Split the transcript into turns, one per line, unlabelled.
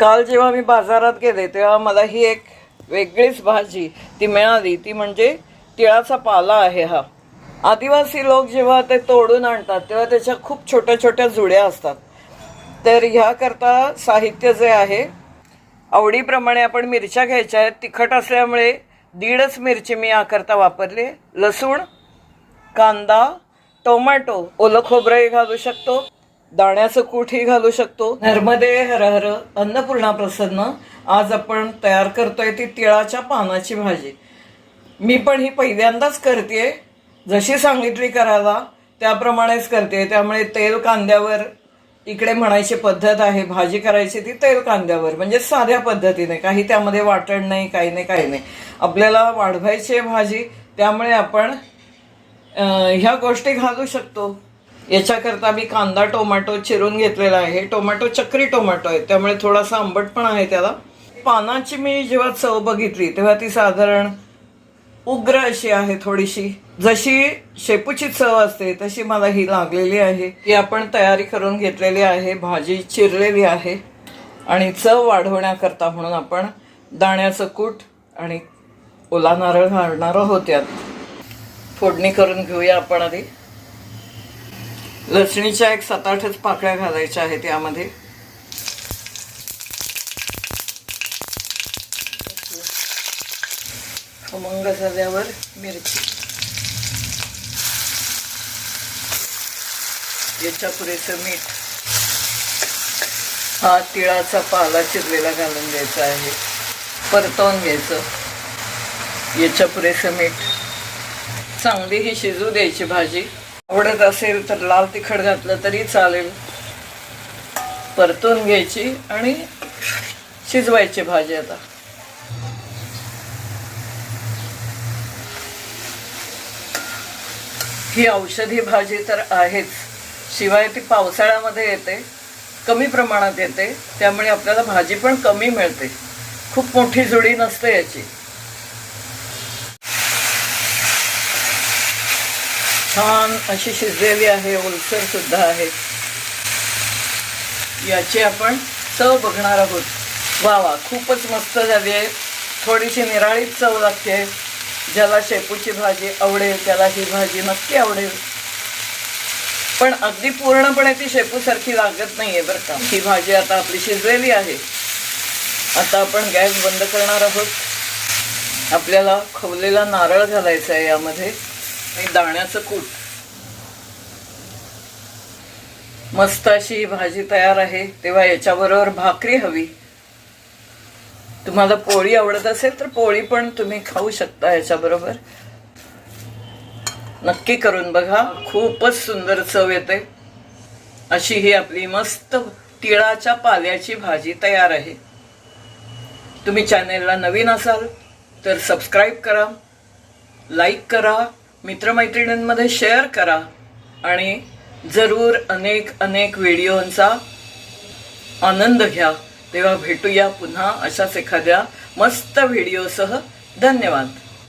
काल जेव्हा मी बाजारात गेले तेव्हा मला ही एक वेगळीच भाजी ती मिळाली. ती म्हणजे तिळाचा पाला आहे हा. आदिवासी लोक जेव्हा ते तोडून आणतात तेव्हा त्याच्या खूप छोट्या छोट्या जुड्या असतात. तर ह्याकरता साहित्य जे आहे आवडीप्रमाणे आपण मिरच्या घ्यायच्या आहेत. तिखट असल्यामुळे दीडच मिरची मी याकरता वापरली. लसूण कांदा टोमॅटो ओलं खोबरंही घालू शकतो. दाण्याचं कूटही घालू शकतो. नर्मदे हर हर अन्नपूर्णा प्रसन्न. आज आपण तयार करतोय ती तिळाच्या पानाची भाजी. मी पण ही पहिल्यांदाच करते जशी सांगितली करायला त्याप्रमाणेच करते त्यामुळे तेल कांद्यावर इकडे म्हणायची पद्धत आहे. भाजी करायची ती तेल कांद्यावर. म्हणजे साध्या पद्धतीने. काही त्यामध्ये वाटण नाही काही नाही काही नाही. आपल्याला वाढवायची आहे भाजी. त्यामुळे आपण ह्या गोष्टी घालू शकतो. याच्याकरता मी कांदा टोमॅटो चिरून घेतलेला आहे. टोमॅटो चक्री टोमॅटो आहे त्यामुळे थोडासा आंबट पण आहे त्याला. पानाची मी जेव्हा चव बघितली तेव्हा ती साधारण उग्र अशी आहे थोडीशी. जशी शेपूची चव असते तशी मला ही लागलेली आहे. ही आपण तयारी करून घेतलेली आहे. भाजी चिरलेली आहे. आणि चव वाढवण्याकरता म्हणून आपण दाण्याचं कूट आणि ओला नारळ घालणार आहोत यात. फोडणी करून घेऊया आपण आधी. लसणीच्या एक सात आठच पाकळ्या घालायच्या आहेत यामध्ये. खमंग झाल्यावर मिरची. याच्या पुरेसं मीठ. हा तिळाचा पाला चिरलेला घालून द्यायचा आहे. परतवून घ्यायचं. याच्या पुरेसं मीठ. चांगली ही शिजू द्यायची भाजी. आवडत असेल तर लाल तिखट घातलं तरी चालेल. परतून घ्यायची आणि शिजवायची भाजी आता. ही औषधी भाजी तर आहेच. शिवाय ती पावसाळ्यामध्ये येते कमी प्रमाणात येते त्यामुळे आपल्याला भाजी पण कमी मिळते. खूप मोठी जुडी नसते याची. छान अशी शिजलेली आहे ओलसर सुद्धा आहे. याची आपण चव बघणार आहोत. वा वा खूपच मस्त झाली आहे. थोडीशी निराळीच चव लागते. ज्याला शेपूची भाजी आवडेल त्याला ही भाजी नक्की आवडेल. पण अगदी पूर्णपणे ती शेपूसारखी लागत नाही आहे बरं का. ही भाजी आता आपली शिजलेली आहे. आता आपण गॅस बंद करणार आहोत. आपल्याला खवलेला नारळ घालायचा आहे यामध्ये. आणि दाण्याचं कूट. मस्त अशी भाजी तयार आहे तेव्हा याच्याबरोबर भाकरी हवी. तुम्हाला पोळी आवडत असेल तर पोळी पण तुम्ही खाऊ शकता याच्याबरोबर. नक्की करून बघा खूपच सुंदर चव येते. अशी ही आपली मस्त तिळाच्या पाल्याची भाजी तयार आहे. तुम्ही चॅनेलला नवीन असाल तर सबस्क्राईब करा लाईक करा मित्रमैत्रिणींमध्ये शेअर करा आणि जरूर अनेक अनेक व्हिडिओंचा आनंद घ्या. तेव्हा भेटूया पुन्हा अशाच एखाद्या मस्त व्हिडिओसह. धन्यवाद.